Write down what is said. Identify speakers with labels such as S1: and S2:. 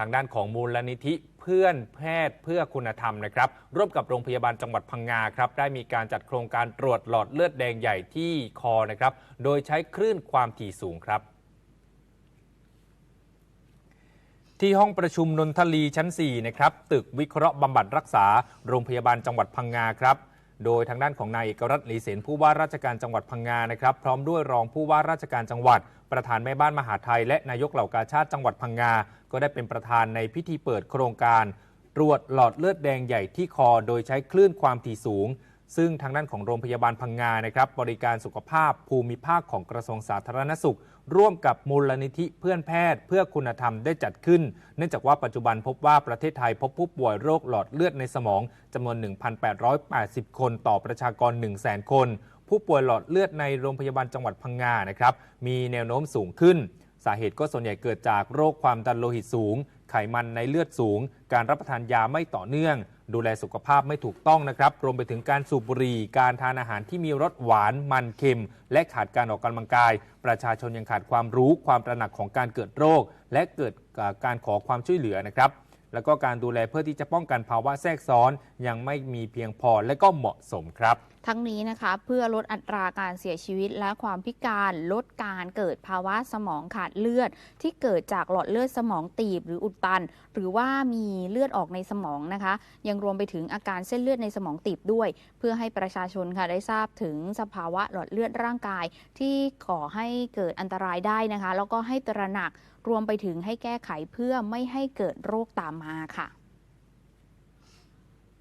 S1: ทางด้านของมูลนิธิเพื่อนแพทย์เพื่อคุณธรรมนะครับ ร่วมกับโรงพยาบาลจังหวัดพังงาครับ ได้มีการจัดโครงการตรวจหลอดเลือดแดงใหญ่ที่คอนะครับ โดยใช้คลื่นความถี่สูงครับที่ห้องประชุมนนทลีชั้น 4 นะครับ ตึกวิเคราะห์บำบัดรักษา โรงพยาบาลจังหวัดพังงาครับ โดยทางด้านของนายเอกรัตน์หลีเสนผู้ว่าราชการจังหวัดพังงานะครับ พร้อมด้วยรองผู้ว่าราชการจังหวัด ประธานแม่บ้านมหาไทย และนายกเหล่ากาชาติจังหวัดพังงา ก็ได้เป็นประธานในพิธีเปิดโครงการ ตรวจหลอดเลือดแดงใหญ่ที่คอ โดยใช้คลื่นความถี่สูง ซึ่งทางด้านของโรงพยาบาลพังงานะครับบริการสุขภาพภูมิภาคของกระทรวงสาธารณสุข ร่วมกับมูลนิธิเพื่อนแพทย์ เพื่อคุณธรรมได้จัดขึ้น เนื่องจากว่าปัจจุบันพบว่าประเทศไทยพบผู้ป่วยโรคหลอดเลือดในสมองจำนวน 1,880 คนต่อประชากร 100,000 คน ผู้ป่วยหลอดเลือดในโรงพยาบาลจังหวัดพังงานะครับมีแนวโน้มสูงขึ้น สาเหตุก็ส่วนใหญ่เกิดจากโรคความดันโลหิตสูง ไขมันในเลือดสูง การรับประทานยาไม่ต่อเนื่อง ดูแลสุขภาพไม่ถูกต้องนะครับ รวมไปถึงการสูบบุหรี่ การทานอาหารที่มีรสหวาน มันเค็ม และขาดการออกกำลังกาย ประชาชนยังขาดความรู้ ความตระหนักของการเกิดโรค และเกิดการขอความช่วยเหลือนะครับแล้วก็การดูแลเพื่อที่จะป้องกันภาวะแทรกซ้อนยังไม่มีเพียงพอและก็เหมาะสมครับ
S2: ทั้งนี้นะคะเพื่อลดอัตราการเสียชีวิตและความพิการลดการเกิดภาวะสมองขาดเลือด ที่เกิดจากหลอดเลือดสมองตีบหรืออุดตัน หรือว่ามีเลือดออกในสมองนะคะ ยังรวมไปถึงอาการเส้นเลือดในสมองตีบด้วย เพื่อให้ประชาชนค่ะได้ทราบถึงสภาวะหลอดเลือดร่างกาย ที่ก่อให้เกิดอันตรายได้นะคะ แล้วก็ให้ตระหนักรวมไปถึงให้แก้ไขเพื่อไม่ให้เกิดโรคตามมาค่ะ